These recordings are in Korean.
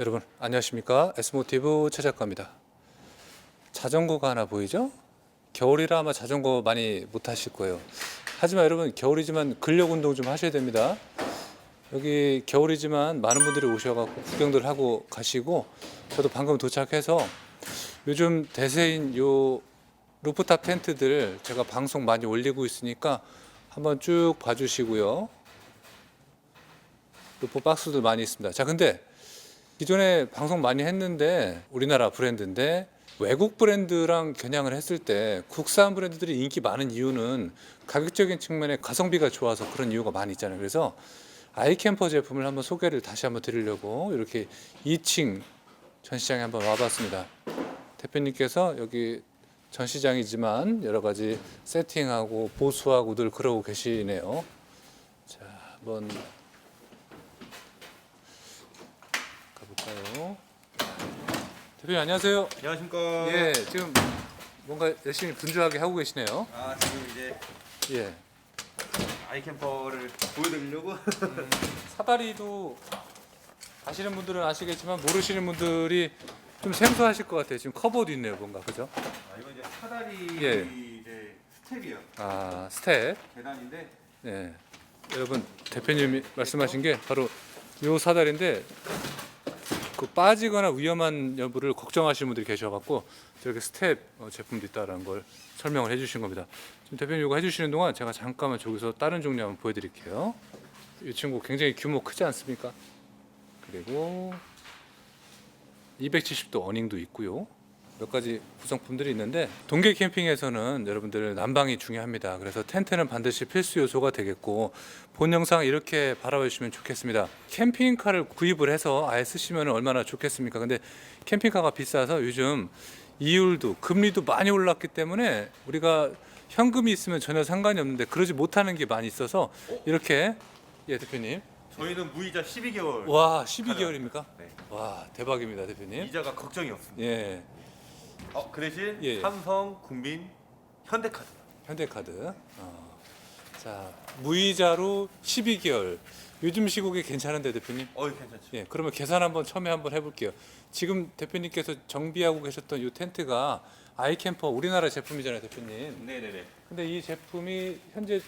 여러분 안녕하십니까 S모티브 최 작가입니다. 자전거가 하나 보이죠? 겨울이라 아마 자전거 많이 못 하실 거예요. 하지만 여러분 겨울이지만 근력 운동 좀 하셔야 됩니다. 여기 겨울이지만 많은 분들이 오셔갖고 구경들 하고 가시고 저도 방금 도착해서 요즘 대세인 요 루프탑 텐트들 제가 방송 많이 올리고 있으니까 한번 쭉 봐주시고요. 루프 박스들 많이 있습니다. 자 근데 기존에 방송 많이 했는데 우리나라 브랜드인데 외국 브랜드랑 겨냥을 했을 때 국산 브랜드들이 인기 많은 이유는 가격적인 측면에 가성비가 좋아서 그런 이유가 많이 있잖아요. 그래서 아이캠퍼 제품을 한번 소개를 다시 한번 드리려고 이렇게 2층 전시장에 한번 와봤습니다. 대표님께서 여기 전시장이지만 여러 가지 세팅하고 보수하고 늘 그러고 계시네요. 자, 한번 가볼까요? 대표님 안녕하세요. 안녕하십니까. 예, 지금 뭔가 열심히 분주하게 하고 계시네요. 아 지금 이제 예. 아이캠퍼를 보여드리려고. 사다리도 아시는 분들은 아시겠지만 모르시는 분들이 좀 생소하실 것 같아요. 지금 커버도 있네요, 뭔가 그죠? 아 이거 이제 사다리 예. 이제 스텝이요. 아 스텝. 계단인데 예. 여러분 대표님이 말씀하신 게 바로 요 사다리인데 그 빠지거나 위험한 여부를 걱정하시는 분들이 계셔갖고 저렇게 스텝 어, 제품도 있다라는 걸 설명을 해주신 겁니다. 지금 대표님 이거 해주시는 동안 제가 잠깐만 저기서 다른 종류 한번 보여드릴게요. 이 친구 굉장히 규모 크지 않습니까? 그리고 270도 어닝도 있고요. 몇 가지 구성품들이 있는데 동계 캠핑에서는 여러분들 난방이 중요합니다. 그래서 텐트는 반드시 필수 요소가 되겠고 본 영상 이렇게 바라봐 주시면 좋겠습니다. 캠핑카를 구입을 해서 아예 쓰시면 얼마나 좋겠습니까? 근데 캠핑카가 비싸서 요즘 이율도 금리도 많이 올랐기 때문에 우리가 현금이 있으면 전혀 상관이 없는데 그러지 못하는 게 많이 있어서 이렇게 예 대표님 저희는 무이자 12개월. 와 12개월입니까? 네. 와 대박입니다 대표님. 이자가 걱정이 없습니다. 예 어, 그 대신 예. 삼성, 국민, 현대카드. 현대카드. 어. 자 무이자로 12개월. 요즘 시국에 괜찮은데 대표님? 어, 괜찮죠. 예, 그러면 계산 한번 처음에 한번 해볼게요. 지금 대표님께서 정비하고 계셨던 이 텐트가 아이캠퍼 우리나라 제품이잖아요, 대표님. 네네네. 근데 이 제품이 현재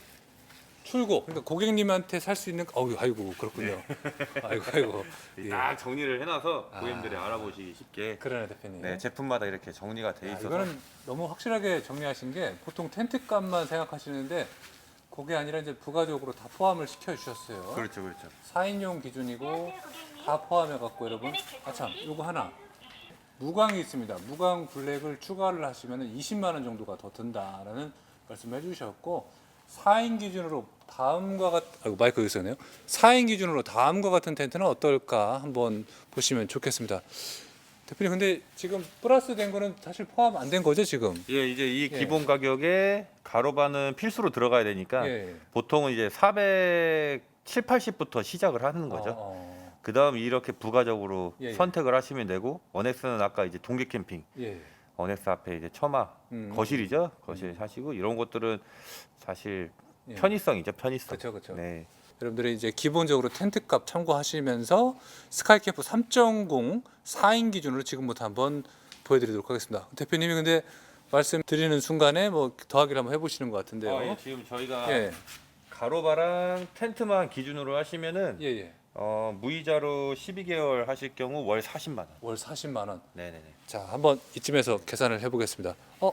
출고, 그러니까 고객님한테 살 수 있는, 어우, 아이고 그렇군요. 아이고, 아이고. 예. 딱 정리를 해놔서 아. 고객님들이 알아보기 쉽게. 그러네 대표님. 네, 제품마다 이렇게 정리가 돼 야, 있어서. 이거는 너무 확실하게 정리하신 게 보통 텐트 값만 생각하시는데 그게 아니라 이제 부가적으로 다 포함을 시켜 주셨어요. 그렇죠, 그렇죠. 4인용 기준이고 다 포함해 갖고 여러분 아참 요거 하나 무광이 있습니다. 무광 블랙을 추가를 하시면 20만 원 정도가 더 든다라는 말씀해 주셨고 4인 기준으로 다음과 같 아이고 마이크 여기 있었네요. 4인 기준으로 다음과 같은 텐트는 어떨까 한번 보시면 좋겠습니다. 대표님 근데 지금 플러스 된 거는 사실 포함 안 된 거죠 지금? 예, 이제 이 예. 기본 가격에 가로바는 필수로 들어가야 되니까 예. 보통은 이제 400, 7, 80부터 시작을 하는 거죠. 어, 어. 그다음 이렇게 부가적으로 예, 예. 선택을 하시면 되고 원엑스는 아까 이제 동계 캠핑 예. 원엑스 앞에 이제 처마 음. 거실이죠 거실 하시고 이런 것들은 사실 예. 편의성이죠 편의성 그렇죠, 그렇죠. 네 여러분들이 이제 기본적으로 텐트 값 참고하시면서 스카이캠프 3.0 4인 기준으로 지금부터 한번 보여드리도록 하겠습니다. 대표님이 근데 말씀드리는 순간에 뭐 더하기를 한번 해보시는 것 같은데요. 아, 예, 지금 저희가 예, 가로바랑 텐트만 기준으로 하시면은 예, 예. 어, 무이자로 12개월 하실 경우 월 40만 원 월 40만 원. 네네네 자, 한번 이쯤에서 계산을 해보겠습니다. 어,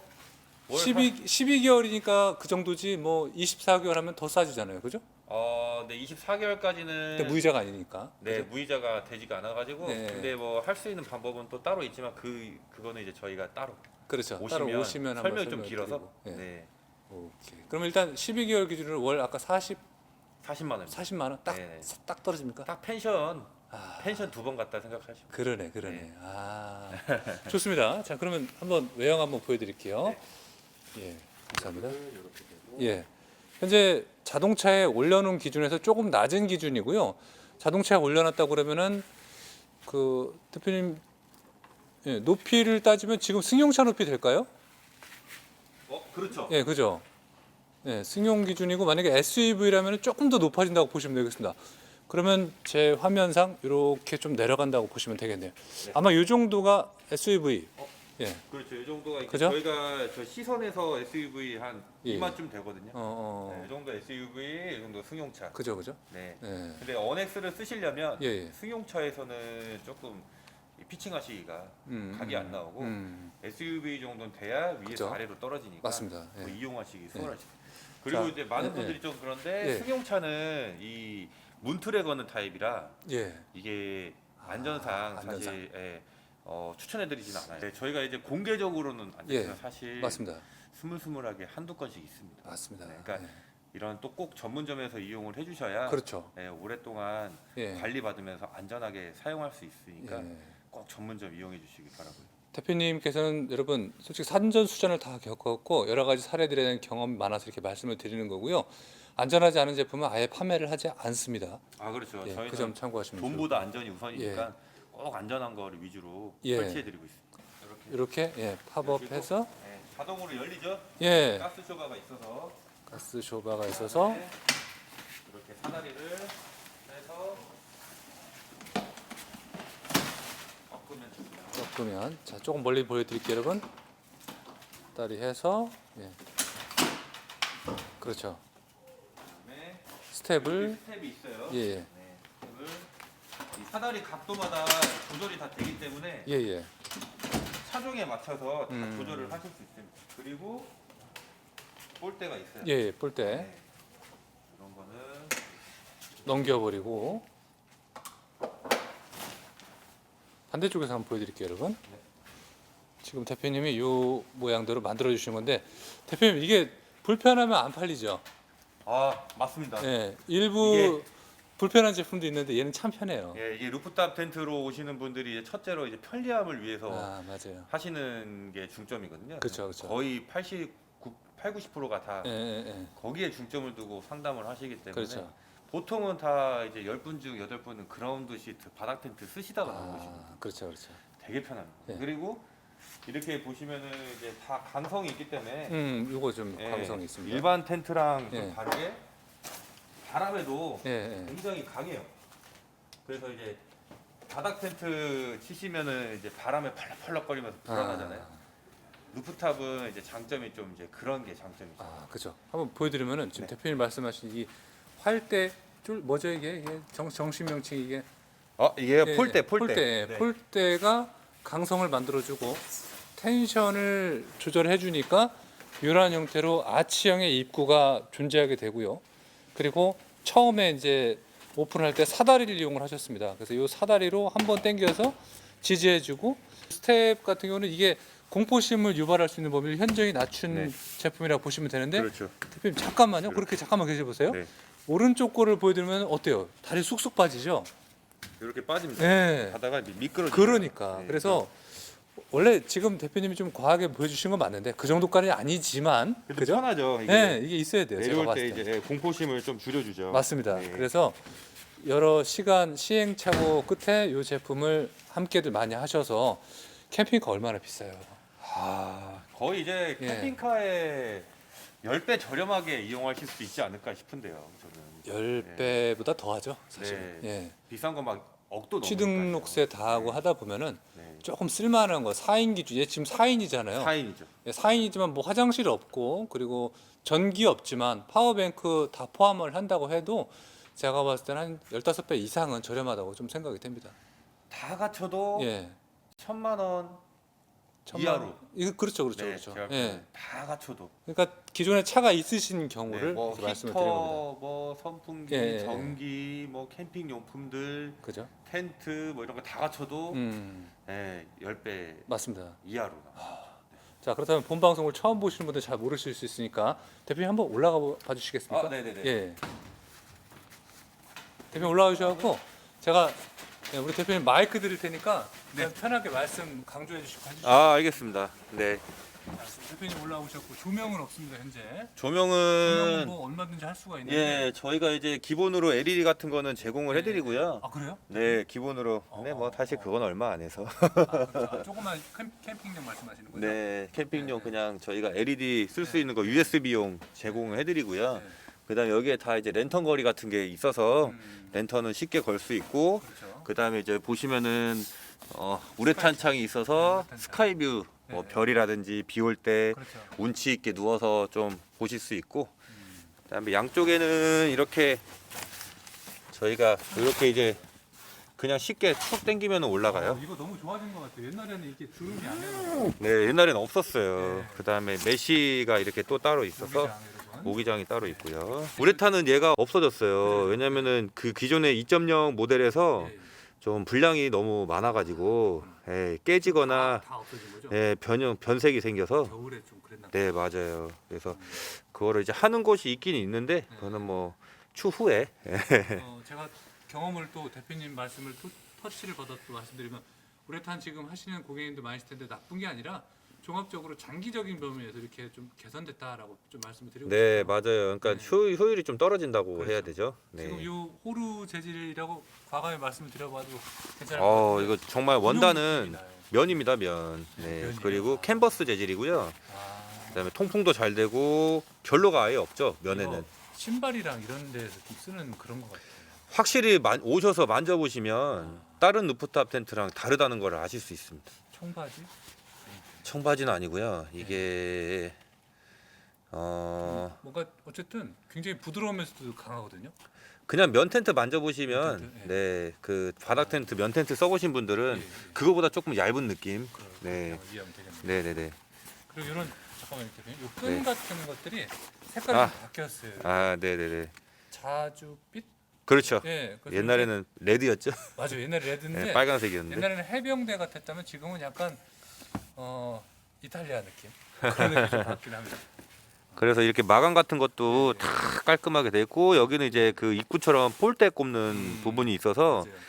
월 12 12개월이니까 그 정도지 뭐 24개월 하면 더 싸지잖아요, 그죠? 어, 네 24개월까지는 근데 무이자가 아니니까. 네 그죠? 무이자가 되지가 않아가지고 네. 근데 뭐 할 수 있는 방법은 또 따로 있지만 그 그거는 이제 저희가 따로 그렇죠. 오시면, 오시면 한번 설명 좀 길어서. 예. 네 오케이. 그럼 일단 12개월 기준으로 월 아까 40 40만 원 40만 원딱딱 네네. 떨어집니까? 딱 펜션 아, 펜션 두 번 갔다 생각하시면 그러네, 그러네. 네. 아, 좋습니다. 자, 그러면 한번 외형 한번 보여드릴게요. 네. 예, 감사합니다. 예, 현재 자동차에 올려놓은 기준에서 조금 낮은 기준이고요. 자동차에 올려놨다 그러면은 그 대표님 예, 높이를 따지면 지금 승용차 높이 될까요? 어 그렇죠 예, 그죠. 예, 승용 기준이고 만약에 SUV라면 조금 더 높아진다고 보시면 되겠습니다. 그러면 제 화면상 이렇게 좀 내려간다고 보시면 되겠네요. 아마 이 정도가 SUV. 예. 그렇죠. 이 정도가 이렇게 그죠? 저희가 저 시선에서 SUV 한 예. 이만쯤 되거든요. 어, 어. 네, 이 정도 SUV, 이 정도 승용차. 그죠, 그죠. 네. 예. 근데 언엑스를 쓰시려면 예, 예. 승용차에서는 조금 이 피칭하시기가 음, 각이 음, 안 나오고 음, SUV 정도는 돼야 위에서 그죠. 아래로 떨어지니까 맞습니다. 뭐 예. 이용하시기 수월하시죠. 그리고 자, 이제 많은 예, 분들이 좀 그런데 예. 승용차는 이 문틀에 거는 타입이라 예. 이게 안전상 아, 안전상. 사실 예, 어, 추천해드리진 않아요. 네, 저희가 이제 공개적으로는 안 되지만 예, 사실 맞습니다. 스물스물하게 한두 건씩 있습니다. 맞습니다. 네, 그러니까 예. 이런 또 꼭 전문점에서 이용을 해주셔야 그렇죠. 예, 오랫동안 예. 관리받으면서 안전하게 사용할 수 있으니까 예. 꼭 전문점 이용해 주시기 바라고요. 대표님께서는 여러분 솔직히 산전 수전을 다 겪었고 여러 가지 사례들에 대한 경험이 많아서 이렇게 말씀을 드리는 거고요. 안전하지 않은 제품은 아예 판매를 하지 않습니다. 아 그렇죠. 예, 저희는 그점 참고하시면 돈보다 안전이 우선이니까 꼭 안전한 거를 위주로 예. 설치해드리고 있습니다. 이렇게 이렇게 예, 팝업해서 예, 자동으로 열리죠. 예, 가스 쇼가가 있어서 가스 쇼바가 있어서 네, 이렇게 사다리를 해서 꺾으면 꺾으면 자 조금 멀리 보여드릴게요, 여러분. 다리 해서 예, 그렇죠. 그다음에 스텝을 스텝이 있어요. 예, 예, 네, 스텝을 이 사다리 각도마다 조절이 다 되기 때문에 예, 예. 차종에 맞춰서 다 음. 조절을 하실 수 있습니다. 그리고 볼대가 있어요. 예, 예, 볼때 네. 이런 거는 넘겨버리고 반대쪽에서 한번 보여드릴게요, 여러분. 지금 대표님이 이 모양대로 만들어 주신 건데 대표님 이게 불편하면 안 팔리죠. 아 맞습니다. 예, 일부 이게- 불편한 제품도 있는데 얘는 참 편해요. 예, 이게 루프탑 텐트로 오시는 분들이 이제 첫째로 이제 편리함을 위해서 아 맞아요. 하시는 게 중점이거든요. 그쵸, 그쵸. 거의 89, 8, 90%가 다 예, 예, 예. 거기에 중점을 두고 상담을 하시기 때문에 그렇죠. 보통은 다 이제 10분 중 8분은 그라운드 시트, 바닥 텐트 쓰시다가 나오십니다. 아, 그렇죠, 그렇죠. 되게 편합니다. 예. 그리고 이렇게 보시면은 이제 다 강성이 있기 때문에 음, 이거 좀 예, 감성이 있습니다. 일반 텐트랑 좀 예. 다르게 바람에도 예, 예. 굉장히 강해요. 그래서 이제 바닥 텐트 치시면은 이제 바람에 펄럭펄럭거리면서 불안하잖아요. 아, 루프탑은 이제 장점이 좀 이제 그런 게 장점이죠. 아, 그죠. 한번 보여드리면은 지금 네. 대표님 말씀하신 이 줄 뭐죠 이게 이게 정, 정식 명칭 이게 어 이게 예, 폴대 예, 폴대. 폴대 네. 폴대가 강성을 만들어주고 텐션을 조절해 주니까 이러한 형태로 아치형의 입구가 존재하게 되고요. 그리고 처음에 이제 오픈할 때 사다리를 이용을 하셨습니다. 그래서 이 사다리로 한번 당겨서 지지해주고 스텝 같은 경우는 이게 공포심을 유발할 수 있는 범위를 현저히 낮춘 네. 제품이라고 보시면 되는데 그렇죠. 대표님 잠깐만요. 그렇게 잠깐만 계셔 보세요. 네. 오른쪽 거를 보여드리면 어때요? 다리 쑥쑥 빠지죠? 이렇게 빠집니다. 네. 가다가 미- 미끄러져. 그러니까 네. 그래서 원래 지금 대표님이 좀 과하게 보여주신 건 맞는데 그 정도까지는 아니지만 그죠? 편하죠. 이게 네, 이게 있어야 돼요. 내려올 때 때. 이제 공포심을 좀 줄여주죠. 맞습니다. 네. 그래서 여러 시간 시행착오 끝에 이 제품을 함께들 많이 하셔서 캠핑카 얼마나 비싸요? 아, 거의 이제 예. 캠핑카에 10배 저렴하게 이용하실 수 있지 않을까 싶은데요. 저는 10배보다 더 하죠, 사실. 네. 예. 비싼 거 막 억도 넘으니까요. 취등록세 다 하고 하다 보면은 네. 조금 쓸만한 거 4인 기준. 얘 지금 4인이잖아요. 4인이죠. 예, 4인이지만 뭐 화장실 없고 그리고 전기 없지만 파워뱅크 다 포함을 한다고 해도 제가 봤을 때는 한 15배 이상은 저렴하다고 좀 생각이 됩니다. 다 갖춰도 예. 천만 원 천만 이하로. 원. 이거 그렇죠. 그렇죠. 네, 그렇죠. 제가 예. 다 갖춰도 그러니까 기존에 차가 있으신 네, 경우를 뭐 이렇게 말씀을 드린 겁니다. 뭐 선풍기, 예, 예, 예. 전기, 뭐 캠핑 용품들, 그죠? 텐트 뭐 이런 거 다 갖춰도 음. 예, 10배 맞습니다. 이하로 나와요. 자, 그렇다면 본 방송을 처음 보시는 분들 잘 모르실 수 있으니까 대표님 한번 올라가 봐 주시겠습니까? 아, 네네네. 예. 대표님 올라와 주셔갖고 제가 예, 우리 대표님 마이크 드릴 테니까 그냥 편하게 말씀 강조해 주시고 해주시죠. 아, 알겠습니다. 네. 대표님 올라오셨고 조명은 없습니다 현재. 조명은 조명은 뭐 얼마든지 할 수가 있는데. 예, 저희가 이제 기본으로 LED 같은 거는 제공을 해드리고요. 아 그래요? 네, 기본으로. 어, 네, 뭐 사실 그건 얼마 안 해서. 아, 그렇죠. 아, 조그만 캠, 캠핑용 말씀하시는 거죠? 네, 캠핑용 네. 그냥 저희가 LED 쓸 수 있는 거 USB용 제공을 해드리고요. 네. 그다음에 여기에 다 이제 랜턴 거리 같은 게 있어서 음, 랜턴은 쉽게 걸 수 있고 그렇죠. 그다음에 이제 보시면은 어, 우레탄 창이 있어서 우레탄 창. 스카이뷰 뭐 네. 별이라든지 비 올 때 그렇죠. 운치 있게 누워서 좀 보실 수 있고 음, 그다음에 양쪽에는 이렇게 저희가 이렇게 이제 그냥 쉽게 툭 당기면 올라가요. 어, 이거 너무 좋아진 것 같아요. 옛날에는 이게 주름이 안 해서 네, 옛날에는 없었어요. 네. 그다음에 메시가 이렇게 또 따로 있어서 모기장. 모기장이 따로 있고요. 우레탄은 얘가 없어졌어요. 왜냐면은 그 기존의 2.0 모델에서 예, 예. 좀 분량이 너무 많아가지고 예, 깨지거나 다 없어진 거죠. 예, 변형 변색이 생겨서 겨울에 좀 그랬나. 네 맞아요. 그래서 그거를 이제 하는 곳이 있긴 있는데 그거는 뭐 추후에 예. 어, 제가 경험을 또 대표님 말씀을 토, 터치를 받아 또 말씀드리면 우레탄 지금 하시는 고객님도 많으실 텐데 나쁜 게 아니라 종합적으로 장기적인 범위에서 이렇게 좀 개선됐다라고 좀 말씀을 드리고 네 싶어요. 맞아요. 그러니까 네. 효, 효율이 좀 떨어진다고 그렇죠. 해야 되죠. 지금 네. 이 호루 재질이라고 과감히 말씀을 드려봐도 괜찮을 것어 같아요. 이거 정말 원단은 나요. 면입니다 면. 네 면이에요? 그리고 캔버스 재질이고요. 아, 그다음에 통풍도 잘 되고 결로가 아예 없죠 면에는. 이거 신발이랑 이런 데서 좀 쓰는 그런 것 같아요. 확실히 만- 오셔서 만져보시면 다른 루프탑 텐트랑 다르다는 걸 아실 수 있습니다. 청바지? 청바지는 아니고요. 이게 어 뭔가 어쨌든 굉장히 부드러우면서도 강하거든요. 그냥 면 텐트 만져보시면 면 텐트, 네 그 바닥 텐트 면 텐트 써보신 분들은 예, 예. 그거보다 조금 얇은 느낌. 네. 거 이해하면 되겠네요. 네네네. 그리고 이런 잠깐만 이렇게 요끈 네. 같은 것들이 색깔이 아. 좀 바뀌었어요. 아 네네네. 자주빛? 그렇죠. 예. 그래서 옛날에는 레드였죠. 이렇게- 맞아 요. 옛날에 레드인데 네, 빨간색이었는데. 옛날에는 해병대 같았다면 지금은 약간 어 이탈리아 느낌 그런 느낌이 좀 받긴 합니다. 그래서 이렇게 마감 같은 것도 네. 다 깔끔하게 돼 있고 여기는 이제 그 입구처럼 볼대 꼽는 음, 부분이 있어서 맞아요.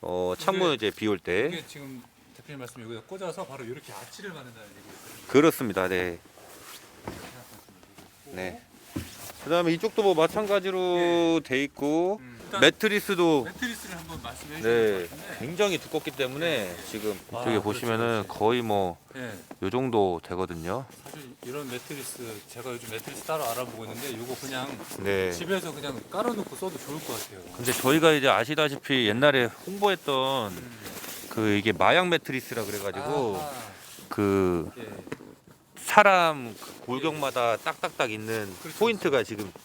어 창문 이제 비 올 때 이게 지금 대표님 말씀 여기다 꽂아서 바로 이렇게 아치를 만든다는 얘기거든요. 그렇습니다. 네. 네. 그다음에 이쪽도 뭐 마찬가지로 돼 있고 음, 매트리스도 매트리스를 한번 말씀해 주실 네것 같은데. 굉장히 두껍기 때문에 지금 아, 이쪽에 보시면은 그렇죠, 그렇죠. 거의 뭐요 예. 정도 되거든요. 사실 이런 매트리스 제가 요즘 매트리스 따로 알아보고 있는데 이거 그냥 네. 집에서 그냥 깔아놓고 써도 좋을 것 같아요. 근데 저희가 이제 아시다시피 옛날에 홍보했던 음. 그 이게 마약 매트리스라 그래가지고 아하. 그 예. 사람 그 골격마다 딱딱딱 있는 그렇죠. 포인트가 지금 아.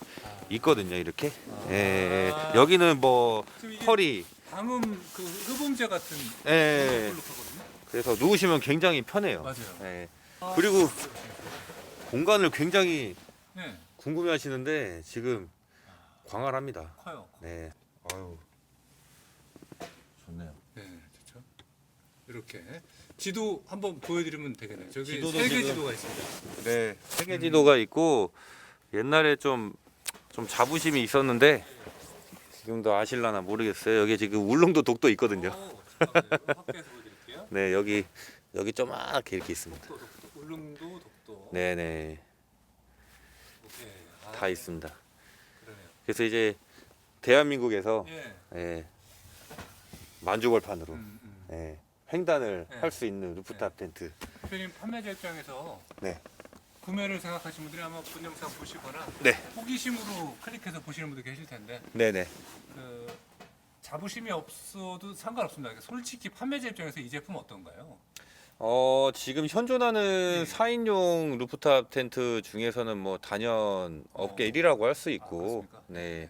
있거든요. 이렇게. 아. 예. 여기는 뭐 지금 이게 털이 방음 그 흡음재 같은 예. 걸로 하거든요. 그래서 누우시면 굉장히 편해요. 맞아요. 예. 아, 그리고 공간을 굉장히 네, 궁금해 하시는데 지금 광활합니다. 커요. 네. 아유. 좋네요. 네, 그렇죠. 이렇게 지도 한번 보여드리면 되겠네요. 저기 지도도 세계 지금- 지도가 있습니다. 네. 세계 지도가 있고 옛날에 좀 좀 자부심이 있었는데 지금도 아실라나 모르겠어요. 여기 지금 울릉도 독도 있거든요. 네, 여기 여기 조그맣게 이렇게 있습니다. 독도, 독도, 울릉도 독도. 네, 네. 오케이. 아, 다 있습니다. 그러네요. 그래서 이제 대한민국에서 예. 예, 만주벌판으로 음, 음. 예, 횡단을 네. 할수 있는 루프탑 텐트. 대표님 판매자 입장에서 네. 구매를 생각하시는 분들이 아마 본 영상 보시거나 네. 호기심으로 클릭해서 보시는 분들 계실 텐데 네, 네. 그 자부심이 없어도 상관없습니다. 그러니까 솔직히 판매자 입장에서 이 제품 어떤가요? 어, 지금 현존하는 네. 4인용 루프탑 텐트 중에서는 뭐 단연 업계 어. 1위라고 할수 아, 있고 그렇습니까? 네.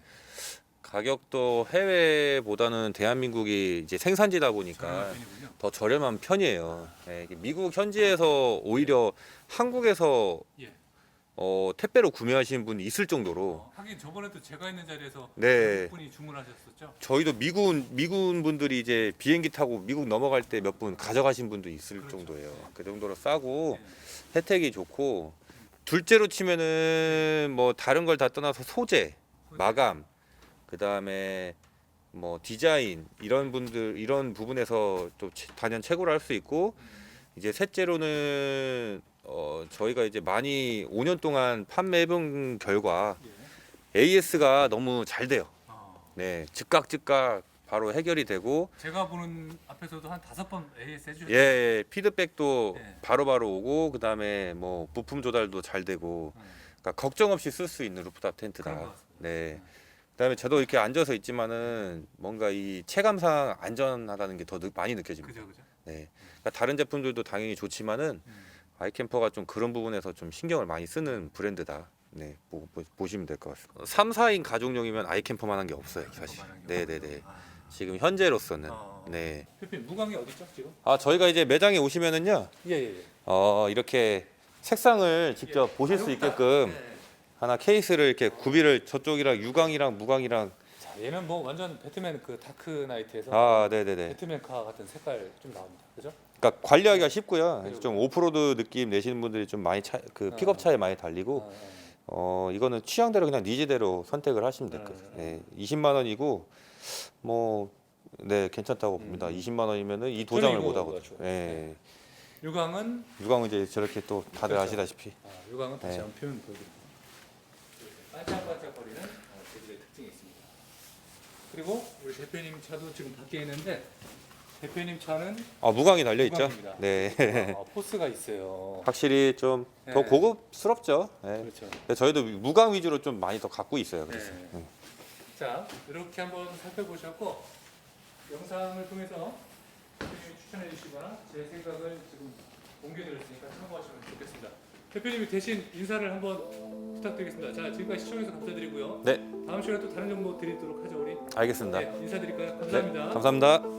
가격도 해외보다는 대한민국이 이제 생산지다 보니까. 더 저렴한 편이에요. 네, 이게 미국 현지에서 오히려 한국에서 예. 어, 택배로 구매하시는 분이 있을 정도로 어, 하긴 저번에도 제가 있는 자리에서 네. 분이 주문하셨었죠. 저희도 미군 미군 분들이 이제 비행기 타고 미국 넘어갈 때 몇 분 가져가신 분도 있을 그렇죠. 정도예요. 그 정도로 싸고 예. 혜택이 좋고 둘째로 치면은 뭐 다른 걸 다 떠나서 소재, 마감, 그 다음에 뭐 디자인 이런 분들 이런 부분에서 또 채- 단연 최고를 할 수 있고 음, 이제 셋째로는 어 저희가 이제 많이 5년 동안 판매해본 결과 예. AS가 너무 잘 돼요. 어, 네, 즉각 즉각 바로 해결이 되고 제가 보는 앞에서도 한 다섯 번 AS 해주셨죠. 예, 예 피드백도 네. 바로바로 오고 그 다음에 뭐 부품 조달도 잘 되고 음. 그러니까 걱정 없이 쓸 수 있는 루프탑 그런 것 텐트다. 같습니다. 네. 그다음에 저도 이렇게 앉아서 있지만은 뭔가 이 체감상 안전하다는 게 더 많이 느껴집니다. 그죠 그죠. 네. 그러니까 다른 제품들도 당연히 좋지만은 음. 아이캠퍼가 좀 그런 부분에서 좀 신경을 많이 쓰는 브랜드다. 네, 보, 시면 될 것 같습니다. 3, 4인 가족용이면 아이캠퍼만한 게 없어요, 사실. 네, 네, 네. 아. 지금 현재로서는 어. 네. 대표님 무광이 어디 있죠 지금? 아, 저희가 이제 매장에 오시면은요. 예 예 예. 어, 이렇게 색상을 직접 보실 수 있게끔 네. 하나 케이스를 이렇게 구비를 저쪽이랑 유광이랑 무광이랑 자 얘는 뭐 완전 배트맨 그 다크 나이트에서 아, 네, 네, 네. 배트맨 카 같은 색깔 좀 나옵니다. 그죠? 그러니까 관리하기가 쉽고요. 그리고- 좀 오프로드 느낌 내시는 분들이 좀 많이 차, 그 아. 픽업 차에 많이 달리고 아, 아. 어 이거는 취향대로 그냥 니즈대로 선택을 하시면 될 음, 거예요. 음. 네, 20만 원이고 뭐 네 괜찮다고 음. 봅니다. 20만 원이면은 이 도장을 이거 못 하거든요. 좋아요. 네. 유광은 유광은 이제 저렇게 또 다들 그렇죠. 아시다시피 아, 유광은 다시 네. 한번 표현 보여드립니다. 반짝반짝거리는 어, 재질의 특징이 있습니다. 그리고 우리 대표님 차도 지금 밖에 있는데 대표님 차는 아 무광이 달려 있죠. 무광입니다. 네. 아, 포스가 있어요. 확실히 좀 더 네. 고급스럽죠. 네. 그렇죠. 근데 저희도 무광 위주로 좀 많이 더 갖고 있어요. 네. 그래서 음. 자 이렇게 한번 살펴보셨고 영상을 통해서 대표님이 추천해 주시거나 제 생각을 지금 공개드렸으니까 참고하시면 좋겠습니다. 대표님이 대신 인사를 한번 부탁드리겠습니다. 자 지금까지 시청해주셔서 감사드리고요. 네, 다음 시간에 또 다른 정보 드리도록 하죠 우리. 알겠습니다. 네, 인사드릴까요? 네, 감사합니다. 감사합니다.